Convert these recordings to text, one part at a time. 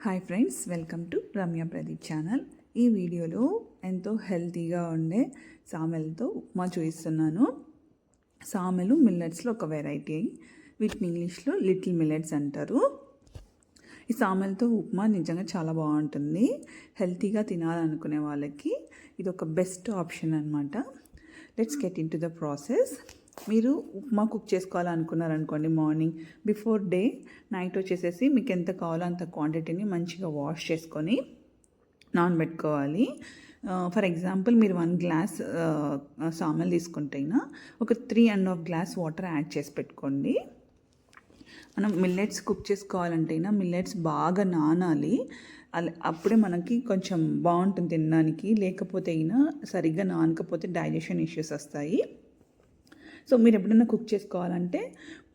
Hi friends welcome to Ramya Pradeep channel. ఈ వీడియోలో ఎంతో హెల్తీగా ఉండే సామెలతో ఉప్మా చూపిస్తున్నాను సామెలు మిల్లెట్స్లో ఒక వెరైటీ వీటిని ఇంగ్లీష్లో లిటిల్ మిల్లెట్స్ అంటారు. ఈ సామెలతో ఉప్మా నిజంగా చాలా బాగుంటుంది. హెల్తీగా తినాలనుకునే వాళ్ళకి ఇది ఒక బెస్ట్ ఆప్షన్ అనమాట let's get into the process మీరు ఉప్మా కుక్ చేసుకోవాలనుకున్నారనుకోండి మార్నింగ్ బిఫోర్ డే నైట్ వచ్చేసేసి మీకు ఎంత కావాలో అంత క్వాంటిటీని మంచిగా వాష్ చేసుకొని నానబెట్టుకోవాలి ఫర్ ఎగ్జాంపుల్ మీరు వన్ గ్లాస్ సామెల్ తీసుకుంటేనా ఒక three and half glass water add చేసి పెట్టుకోండి. మనం మిల్లెట్స్ కుక్ చేసుకోవాలంటేనా మిల్లెట్స్ బాగా నానాలి. అప్పుడే మనకి కొంచెం బాగుంటుంది తినడానికి. లేకపోతే అయినా సరిగ్గా నానకపోతే డైజెషన్ ఇష్యూస్ వస్తాయి. సో మీరు ఎప్పుడైనా కుక్ చేసుకోవాలంటే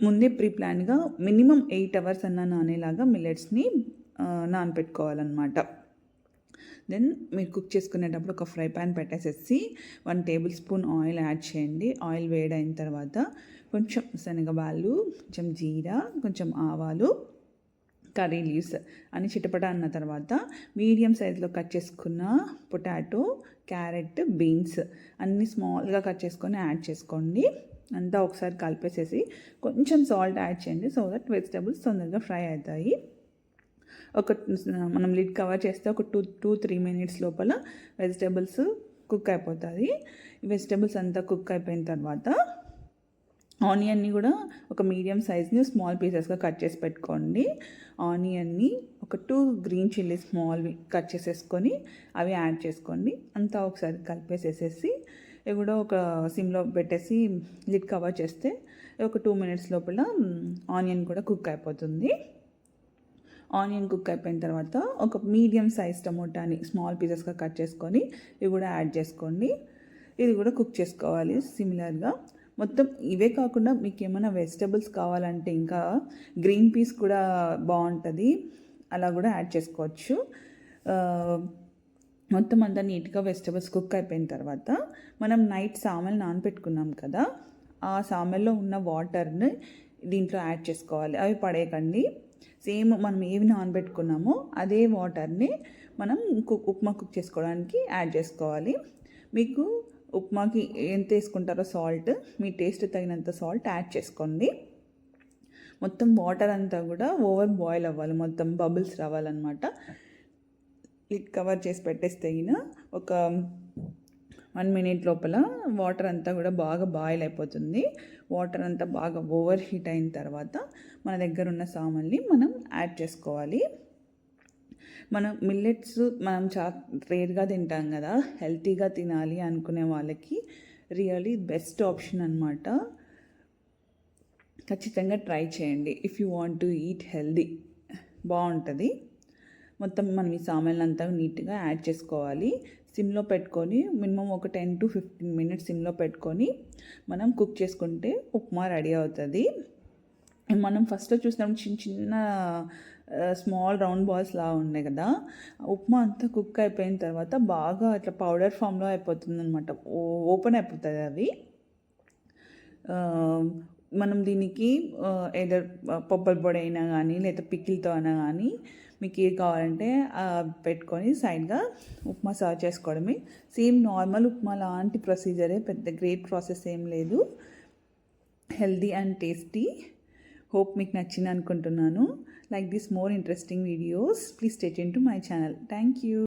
ముందే ప్రీ ప్లాన్గా మినిమం ఎయిట్ అవర్స్ అన్న నానేలాగా మిల్లెట్స్ని నానపెట్టుకోవాలన్నమాట. దెన్ మీరు కుక్ చేసుకునేటప్పుడు ఒక ఫ్రై ప్యాన్ పెట్టేసేసి one table spoon oil add చేయండి. ఆయిల్ వేడైన తర్వాత కొంచెం శనగబాళ్ళు కొంచెం జీరా కొంచెం ఆవాలు కర్రీ లీవ్స్ అని చిటపట అన్న తర్వాత మీడియం సైజులో కట్ చేసుకున్న పొటాటో క్యారెట్ బీన్స్ అన్నీ స్మాల్గా కట్ చేసుకొని యాడ్ చేసుకోండి. అంతా ఒకసారి కలిపేసేసి కొంచెం సాల్ట్ యాడ్ చేయండి సో దట్ వెజిటేబుల్స్ తొందరగా ఫ్రై అవుతాయి. ఒక మనం లిడ్ కవర్ చేస్తే ఒక టూ టూ త్రీ మినిట్స్ లోపల వెజిటేబుల్స్ కుక్ అయిపోతుంది వెజిటేబుల్స్ అంతా కుక్ అయిపోయిన తర్వాత ఆనియన్ని కూడా ఒక మీడియం సైజ్ని స్మాల్ పీసెస్గా కట్ చేసి పెట్టుకోండి. ఆనియన్ని ఒక two green chilli small cut చేసేసుకొని అవి యాడ్ చేసుకోండి. అంతా ఒకసారి కలిపేసేసేసి ఇవి కూడా ఒక సిమ్లో పెట్టేసి లిడ్ కవర్ చేస్తే ఒక టూ మినిట్స్ లోపల ఆనియన్ కూడా కుక్ అయిపోతుంది. ఆనియన్ కుక్ అయిపోయిన తర్వాత ఒక మీడియం సైజ్ టమోటాని స్మాల్ పీసెస్గా కట్ చేసుకొని ఇవి కూడా యాడ్ చేసుకోండి. ఇది కూడా కుక్ చేసుకోవాలి. సిమిలర్గా మొత్తం ఇవే కాకుండా మీకు ఏమైనా వెజిటబుల్స్ కావాలంటే ఇంకా గ్రీన్ పీస్ కూడా బాగుంటుంది. అలా కూడా యాడ్ చేసుకోవచ్చు. మొత్తం అంతా నీట్గా వెజిటబుల్స్ కుక్ అయిపోయిన తర్వాత మనం నైట్ సామెల్ నానపెట్టుకున్నాం కదా ఆ సామెల్లో ఉన్న వాటర్ని దీంట్లో యాడ్ చేసుకోవాలి. అవి పడేయకండి. సేమ్ మనం ఏవి నానబెట్టుకున్నామో అదే వాటర్ని మనం కుక్ ఉప్మా కుక్ చేసుకోవడానికి యాడ్ చేసుకోవాలి. మీకు ఉప్మాకి ఎంత వేసుకుంటారో సాల్ట్ మీ టేస్ట్ తగినంత సాల్ట్ యాడ్ చేసుకోండి. మొత్తం వాటర్ అంతా కూడా ఓవర్ బాయిల్ అవ్వాలి మొత్తం బబుల్స్ రావాలన్నమాట. లిడ్ కవర్ చేసి పెట్టేస్తే ఒక వన్ మినిట్ లోపల వాటర్ అంతా కూడా బాగా బాయిల్ అయిపోతుంది. వాటర్ అంతా బాగా ఓవర్ హీట్ అయిన తర్వాత మన దగ్గర ఉన్న సామాన్ని మనం యాడ్ చేసుకోవాలి. మనం మిల్లెట్స్ మనం చా రేర్గా తింటాం కదా హెల్తీగా తినాలి అనుకునే వాళ్ళకి రియలీ బెస్ట్ ఆప్షన్ అనమాట ఖచ్చితంగా ట్రై చేయండి. If you want to eat healthy బాగుంటుంది. మొత్తం మనం ఈ సామాన్లు నీట్గా యాడ్ చేసుకోవాలి. సిమ్లో పెట్టుకొని మినిమం ఒక టెన్ టు ఫిఫ్టీన్ మినిట్స్ సిమ్లో పెట్టుకొని మనం కుక్ చేసుకుంటే ఉప్మా రెడీ అవుతుంది. మనం ఫస్ట్ చూసినప్పుడు చిన్న చిన్న స్మాల్ రౌండ్ బాల్స్ లాగా ఉన్నాయి కదా. ఉప్మా అంతా కుక్ అయిపోయిన తర్వాత బాగా అట్లా పౌడర్ ఫామ్లో అయిపోతుంది అనమాట ఓపెన్ అయిపోతుంది అవి. మనం దీనికి ఏదో పప్పల పొడి అయినా కానీ లేదా పిక్కిలతో అయినా కానీ మీకు ఏది కావాలంటే పెట్టుకొని సైడ్గా ఉప్మా సర్వ్ చేసుకోవడమే. సేమ్ నార్మల్ ఉప్మా లాంటి ప్రొసీజరే పెద్ద గ్రేట్ ప్రాసెస్ ఏం లేదు. హెల్దీ అండ్ టేస్టీ హోప్ మీకు నచ్చింది అనుకుంటున్నాను like this more interesting videos. Please stay in to my channel. Thank you.